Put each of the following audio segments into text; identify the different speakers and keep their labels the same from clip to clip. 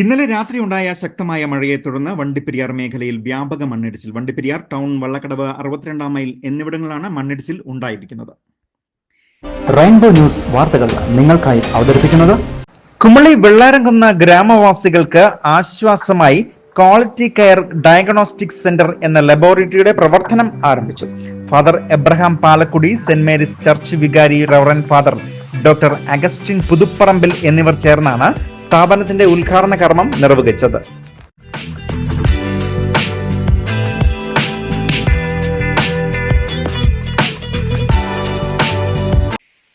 Speaker 1: ഇന്നലെ രാത്രി ഉണ്ടായ ശക്തമായ മഴയെ തുടർന്ന് വണ്ടിപ്പെരിയാർ മേഖലയിൽ വ്യാപക മണ്ണിടിച്ചിൽ. വണ്ടിപ്പെരിയാർ ടൗൺ വള്ളക്കടവ് അറുപത്തിരണ്ടാം മൈൽ എന്നിവിടങ്ങളിലാണ് മണ്ണിടിച്ചിൽ ഉണ്ടായിരിക്കുന്നത്.
Speaker 2: റെയിൻബോ ന്യൂസ് വാർത്തകൾ നിങ്ങൾക്കായി അവതരിപ്പിക്കുന്നത്
Speaker 1: കുമളി വെള്ളാരംകുന്ന ഗ്രാമവാസികൾക്ക് ആശ്വാസമായി ക്വാളിറ്റി കെയർ ഡയഗ്നോസ്റ്റിക് സെന്റർ എന്ന ലബോറട്ടറിയുടെ പ്രവർത്തനം ആരംഭിച്ചു. Father Abraham Palakkudi saint Mary's church വികാരി reverend father doctor Augustine Puthupparambil എന്നിവർ ചേർന്നാണ് സ്ഥാപനത്തിന്റെ ഉദ്ഘാടന കർമ്മം നിർവഹിച്ചത്.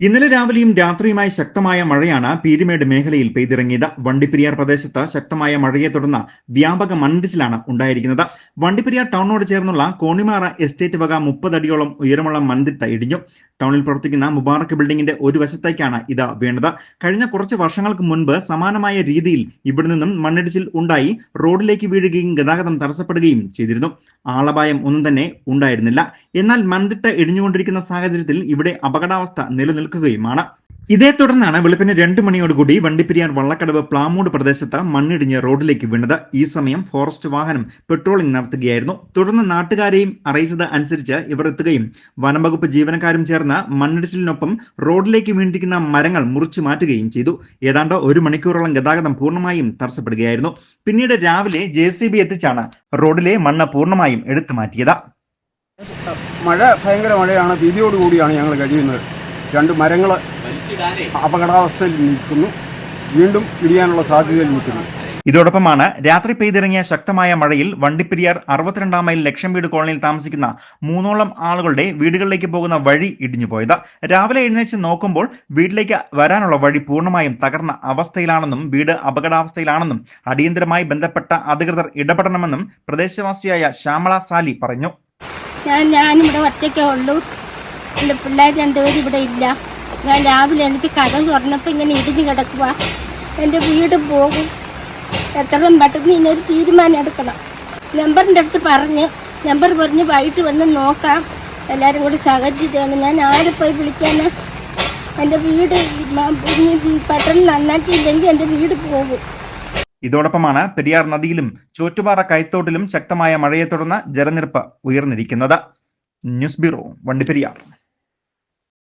Speaker 1: ഇന്നലെ രാവിലെയും രാത്രിയുമായി ശക്തമായ മഴയാണ് പീരുമേട് മേഖലയിൽ പെയ്തിറങ്ങിയത്. വണ്ടിപ്പെരിയാർ പ്രദേശത്ത് ശക്തമായ മഴയെ തുടർന്ന് വ്യാപക മണ്ണിടിച്ചിലാണ് ഉണ്ടായിരിക്കുന്നത്. വണ്ടിപ്പെരിയാർ ടൗണിനോട് ചേർന്നുള്ള കോണിമാറ എസ്റ്റേറ്റ് വക മുപ്പതടിയോളം ഉയരമുള്ള മൺതിട്ട ഇടിഞ്ഞു. ടൗണിൽ പ്രവർത്തിക്കുന്ന മുബാറക് ബിൽഡിംഗിന്റെ ഒരു വശത്തേക്കാണ് ഇത് വീണത് കഴിഞ്ഞ കുറച്ച് വർഷങ്ങൾക്ക് മുൻപ് സമാനമായ രീതിയിൽ ഇവിടെ നിന്നും മണ്ണിടിച്ചിൽ ഉണ്ടായി റോഡിലേക്ക് വീഴുകയും ഗതാഗതം തടസ്സപ്പെടുകയും ചെയ്തിരുന്നു. ആളപായം ഒന്നും തന്നെ ഉണ്ടായിരുന്നില്ല. എന്നാൽ മൺതിട്ട ഇടിഞ്ഞുകൊണ്ടിരിക്കുന്ന സാഹചര്യത്തിൽ ഇവിടെ അപകടാവസ്ഥ നിലനിൽക്കുകയുമാണ്. ഇതേ തുടർന്നാണ് വെളുപ്പിന് രണ്ട് മണിയോടുകൂടി വണ്ടിപ്പെരിയാർ വള്ളക്കടവ് പ്ലാമൂട് പ്രദേശത്ത് മണ്ണിടിഞ്ഞ് റോഡിലേക്ക് വീണത്. ഈ സമയം ഫോറസ്റ്റ് വാഹനം പെട്രോളിംഗ് നടത്തുകയായിരുന്നു. തുടർന്ന് നാട്ടുകാരെയും അറിയിച്ചത് അനുസരിച്ച് ഇവർ എത്തുകയും വനംവകുപ്പ് ജീവനക്കാരും ചേർന്ന് മണ്ണിടിച്ചിലിനൊപ്പം റോഡിലേക്ക് വീണിരിക്കുന്ന മരങ്ങൾ മുറിച്ചു മാറ്റുകയും ചെയ്തു. ഏതാണ്ട് ഒരു മണിക്കൂറോളം ഗതാഗതം പൂർണമായും തടസ്സപ്പെടുകയായിരുന്നു. പിന്നീട് രാവിലെ ജെ എത്തിച്ചാണ് റോഡിലെ മണ്ണ് പൂർണമായും എടുത്തു മാറ്റിയത്.
Speaker 3: മഴ ഭയങ്കര മഴയാണ്. ഭീതിയോടുകൂടിയാണ് ഞങ്ങൾ കഴിയുന്നത്. രണ്ട് മരങ്ങൾ അപകടാവസ്ഥയിൽ നിൽക്കുന്നു. വീണ്ടും പിടിയാനുള്ള സാധ്യതയിൽ നിൽക്കുന്നു.
Speaker 1: ഇതോടൊപ്പമാണ് രാത്രി പെയ്തിറങ്ങിയ ശക്തമായ മഴയിൽ വണ്ടിപ്പെരിയാർ അറുപത്തിരണ്ടാം മൈൽ ലക്ഷം വീട് കോളനിയിൽ താമസിക്കുന്ന മൂന്നോളം ആളുകളുടെ വീടുകളിലേക്ക് പോകുന്ന വഴി ഇടിഞ്ഞുപോയത്. രാവിലെ എഴുന്നേറ്റ് നോക്കുമ്പോൾ വീട്ടിലേക്ക് വരാനുള്ള വഴി പൂർണമായും തകർന്ന അവസ്ഥയിലാണെന്നും വീട് അപകടാവസ്ഥയിലാണെന്നും അടിയന്തരമായി ബന്ധപ്പെട്ട അധികൃതർ ഇടപെടണമെന്നും പ്രദേശവാസിയായ ശ്യാമള സാലി പറഞ്ഞു.
Speaker 4: ഞാൻ ഞാനിവിടെ ഒറ്റയ്ക്കേ ഉള്ളൂ. എന്റെ പിള്ളേർ രണ്ടുപേരും ഇവിടെ ഇല്ല. ഞാൻ രാവിലെ എനിക്ക് കടം തുറന്നപ്പോൾ ഇങ്ങനെ ഇടിഞ്ഞ് കിടക്കുക എന്റെ വീട് പോകും. എത്രയും പെട്ടെന്ന് ഇതിനൊരു തീരുമാനം എടുക്കണം. നമ്പറിന്റെ അടുത്ത് പറഞ്ഞ് നമ്പർ പറഞ്ഞ് വൈകിട്ട് വന്ന് നോക്കാം. എല്ലാവരും കൂടി സഹകരിച്ചിട്ടാണ്. ഞാൻ ആരെ പോയി വിളിക്കാൻ എന്റെ വീട് പെട്ടെന്ന് നന്നാക്കിയില്ലെങ്കിൽ എന്റെ വീട് പോകും.
Speaker 1: ഇതോടൊപ്പമാണ് പെരിയാർ നദിയിലും ചോറ്റുപാറ കൈത്തോട്ടിലും ശക്തമായ മഴയെ തുടർന്ന് ജലനിരപ്പ് ഉയർന്നിരിക്കുന്നത്. News bureau Vandiperiyar.